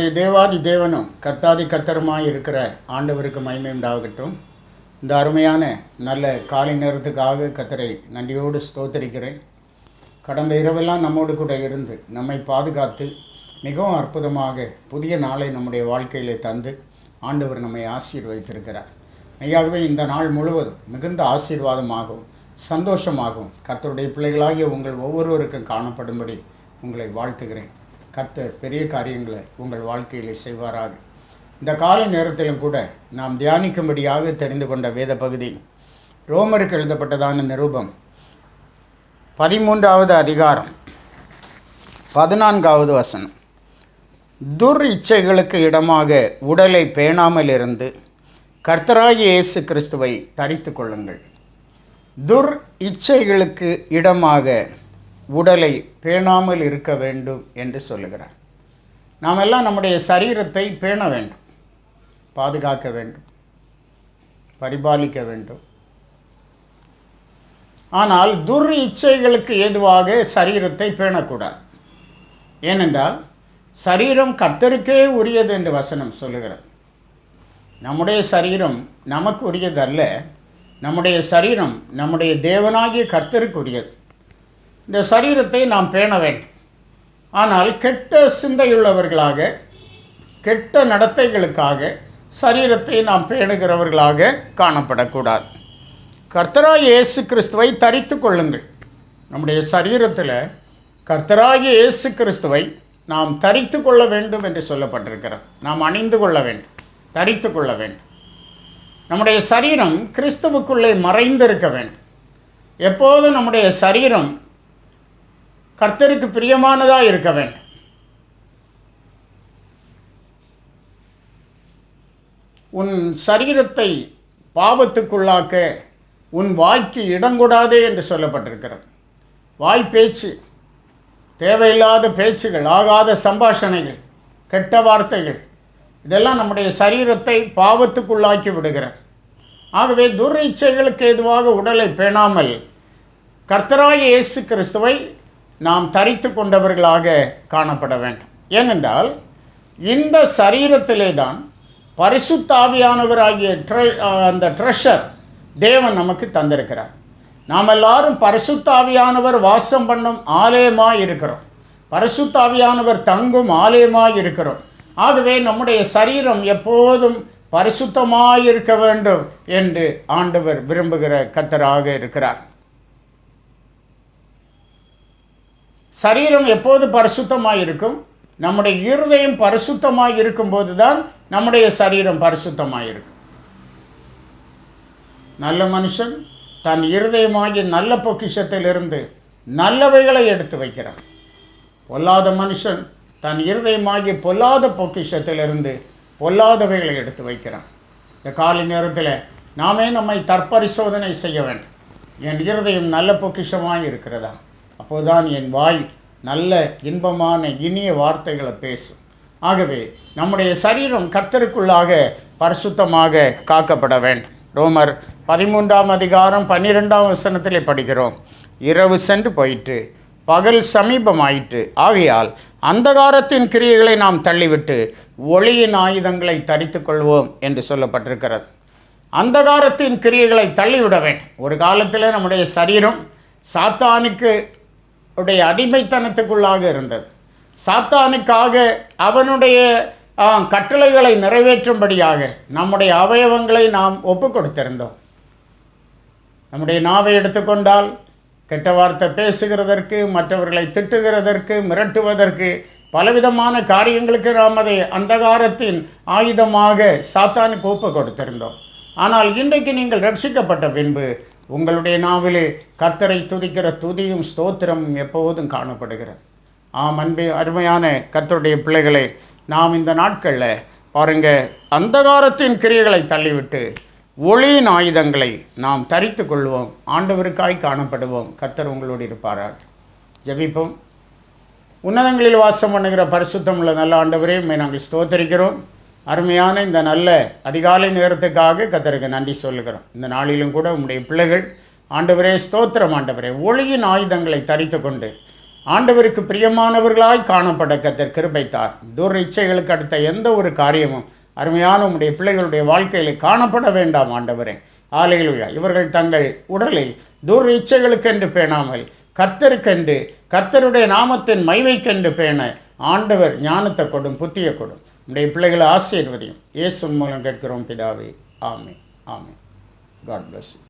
நம்முடைய தேவாதி தேவனும் கர்த்தாதி கர்த்தருமாய் இருக்கிற ஆண்டவருக்கு மகிமை உண்டாகட்டும். இந்த அருமையான நல்ல காலை நேரத்துக்காக கத்தரை நன்றியோடு ஸ்தோத்தரிக்கிறேன். கடந்த இரவெல்லாம் நம்மோடு கூட இருந்து நம்மை பாதுகாத்து மிகவும் அற்புதமாக புதிய நாளை நம்முடைய வாழ்க்கையிலே தந்து ஆண்டவர் நம்மை ஆசீர்வதித்திருக்கிறார். மெய்யாகவே இந்த நாள் முழுவதும் மிகுந்த ஆசீர்வாதமாகவும் சந்தோஷமாகவும் கர்த்தருடைய பிள்ளைகளாகிய உங்கள் ஒவ்வொருவருக்கும் காணப்படும்படி உங்களை வாழ்த்துகிறேன். கர்த்தர் பெரிய காரியங்களை உங்கள் வாழ்க்கையிலே செய்வாராக. இந்த காலை நேரத்திலும் கூட நாம் தியானிக்கும்படியாக தெரிந்து கொண்ட வேத பகுதி. ரோமருக்கு எழுதப்பட்டதான நிரூபம் பதிமூன்றாவது அதிகாரம். பதினான்காவது வசனம். துர் இச்சைகளுக்கு இடமாக உடலை பேணாமல் இருந்து கர்த்தராகி இயேசு கிறிஸ்துவை தரித்து கொள்ளுங்கள். துர் இச்சைகளுக்கு இடமாக உடலை பேணாமல் இருக்க வேண்டும் என்று சொல்லுகிறார். நாம் எல்லாம் நம்முடைய சரீரத்தை பேண வேண்டும் பாதுகாக்க வேண்டும் பரிபாலிக்க வேண்டும். ஆனால் துர் இச்சைகளுக்கு ஏதுவாக சரீரத்தை பேணக்கூடாது. ஏனென்றால் சரீரம் கர்த்தருக்கே உரியது என்று வசனம் சொல்லுகிறது. நம்முடைய சரீரம் நமக்கு உரியதல்ல நம்முடைய சரீரம் நம்முடைய தேவனாகிய கர்த்தருக்கு உரியது. இந்த சரீரத்தை நாம் பேண வேண்டும். ஆனால் கெட்ட சிந்தையுள்ளவர்களாக கெட்ட நடத்தைகளுக்காக சரீரத்தை நாம் பேணுகிறவர்களாக காணப்படக்கூடாது. கர்த்தராய இயேசு கிறிஸ்துவை தரித்து கொள்ளுங்கள். நம்முடைய சரீரத்தில் கர்த்தராய இயேசு கிறிஸ்துவை நாம் தரித்து கொள்ள வேண்டும் என்று சொல்லப்பட்டிருக்கிறது. நாம் அணிந்து கொள்ள வேண்டும் தரித்து கொள்ள வேண்டும். நம்முடைய சரீரம் கிறிஸ்துவுக்குள்ளே மறைந்திருக்க வேண்டும். எப்போதும் நம்முடைய சரீரம் கர்த்தருக்கு பிரியமானதாக இருக்க வேண்டும். உன் சரீரத்தை பாவத்துக்குள்ளாக்க உன் வாய்க்கு இடங்கூடாதே என்று சொல்லப்பட்டிருக்கிறது. வாய் பேச்சு தேவையில்லாத பேச்சுகள் ஆகாத சம்பாஷணைகள் கெட்ட வார்த்தைகள் இதெல்லாம் நம்முடைய சரீரத்தை பாவத்துக்குள்ளாக்கி விடுகிறது. ஆகவே துர் இச்சைகளுக்கு உடலை பேணாமல் கர்த்தராய இயேசு கிறிஸ்துவை நாம் தரித்து கொண்டவர்களாக காணப்பட வேண்டும். ஏனென்றால் இந்த சரீரத்திலே தான் பரிசுத்தாவியானவராகிய ட்ரெ அந்த ட்ரெஷர் தேவன் நமக்கு தந்திருக்கிறார். நாம் எல்லாரும் பரிசுத்தாவியானவர் வாசம் பண்ணும் ஆலயமாக இருக்கிறோம். பரிசுத்தாவியானவர் தங்கும் ஆலயமாக இருக்கிறோம். ஆகவே நம்முடைய சரீரம் எப்போதும் பரிசுத்தமாக இருக்க வேண்டும் என்று ஆண்டவர் விரும்புகிற கத்தராக இருக்கிறார். சரீரம் எப்போது பரிசுத்தமாக இருக்கும் நம்முடைய இருதயம் பரிசுத்தமாக இருக்கும்போது தான் நம்முடைய சரீரம் பரிசுத்தமாக இருக்கும் நல்ல மனுஷன் தன் இருதயமாகிய நல்ல பொக்கிஷத்திலிருந்து நல்லவைகளை எடுத்து வைக்கிறான். பொல்லாத மனுஷன் தன் இருதயமாகிய பொல்லாத பொக்கிஷத்திலிருந்து பொல்லாதவைகளை எடுத்து வைக்கிறான். இந்த காலை நேரத்தில் நாமே நம்மை தற்பரிசோதனை செய்ய வேண்டும். என் இருதயம் நல்ல பொக்கிஷமாக இருக்கிறதா அப்போதான் என் வாய் நல்ல இன்பமான இனிய வார்த்தைகளை பேசும். ஆகவே நம்முடைய சரீரம் கர்த்தருக்குள்ளாக பரிசுத்தமாக காக்கப்பட வேண்டும். ரோமர் பதிமூன்றாம் அதிகாரம் பன்னிரெண்டாம் வசனத்தில் படிக்கிறோம். இரவு சென்று போயிட்டு பகல் சமீபமாயிற்று. ஆகையால் அந்தகாரத்தின் கிரியைகளை நாம் தள்ளிவிட்டு ஒளியின் ஆயுதங்களை தரித்து கொள்வோம் என்று சொல்லப்பட்டிருக்கிறது. அந்தகாரத்தின் கிரியைகளை தள்ளிவிட வேண்டும். ஒரு காலத்தில் நம்முடைய சரீரம் சாத்தானுக்கு உடைய அடிமைத்தனத்துக்குள்ளாக இருந்தது. சாத்தானுக்காக அவனுடைய கட்டளைகளை நிறைவேற்றும்படியாக நம்முடைய அவயவங்களை நாம் ஒப்பு கொடுத்திருந்தோம். நம்முடைய நாவை எடுத்துக்கொண்டால் கெட்ட வார்த்தை பேசுகிறதற்கு மற்றவர்களை திட்டுகிறதற்கு மிரட்டுவதற்கு பலவிதமான காரியங்களுக்கு நாம் அதை அந்தகாரத்தின் ஆயுதமாக சாத்தானுக்கு ஒப்பு கொடுத்திருந்தோம். ஆனால் இன்றைக்கு நீங்கள் ரட்சிக்கப்பட்ட பின்பு உங்களுடைய நாவிலே கர்த்தரை துதிக்கிற துதியும் ஸ்தோத்திரமும் எப்போதும் காணப்படுகிறது. ஆம் அன்பு அருமையான கர்த்தருடைய பிள்ளைகளை நாம் இந்த நாட்களில் பாருங்க அந்தகாரத்தின் கிரியைகளை தள்ளிவிட்டு ஒளியின் ஆயுதங்களை நாம் தரித்து கொள்வோம் ஆண்டவருக்காய் காணப்படுவோம் கர்த்தர் உங்களோடு இருப்பாராக. ஜபிப்போம். உன்னதங்களில் வாசம் பண்ணுகிற பரிசுத்தம் உள்ள நல்ல ஆண்டவரையும் நாங்கள் ஸ்தோத்தரிக்கிறோம். அருமையான இந்த நல்ல அதிகாலை நேரத்துக்காக கத்தருக்கு நன்றி சொல்லுகிறோம். இந்த நாளிலும் கூட உங்களுடைய பிள்ளைகள் ஆண்டவரே ஸ்தோத்திரம் ஆண்டவரே ஒளியின் ஆயுதங்களை தரித்து கொண்டு ஆண்டவருக்கு பிரியமானவர்களாய் காணப்பட கத்தர் கிருபைத்தார். துர் இச்சைகளுக்கு அடுத்த எந்த ஒரு காரியமும் அருமையான உங்களுடைய பிள்ளைகளுடைய வாழ்க்கையில் காணப்பட வேண்டாம் ஆண்டவரே. ஆலையிலுயா இவர்கள் தங்கள் உடலை துர் இச்சைகளுக்கென்று பேணாமல் கர்த்தருக்கென்று கர்த்தருடைய நாமத்தின் மைவைக்கென்று பேண ஆண்டவர் ஞானத்தை கொடும் புத்தியை கொடும். உடைய பிள்ளைகளை ஆசீர்வதியும். இயேசு மூலம் கேட்கிறோம் பிதாவே. ஆமே ஆமே காட் பிளஸ்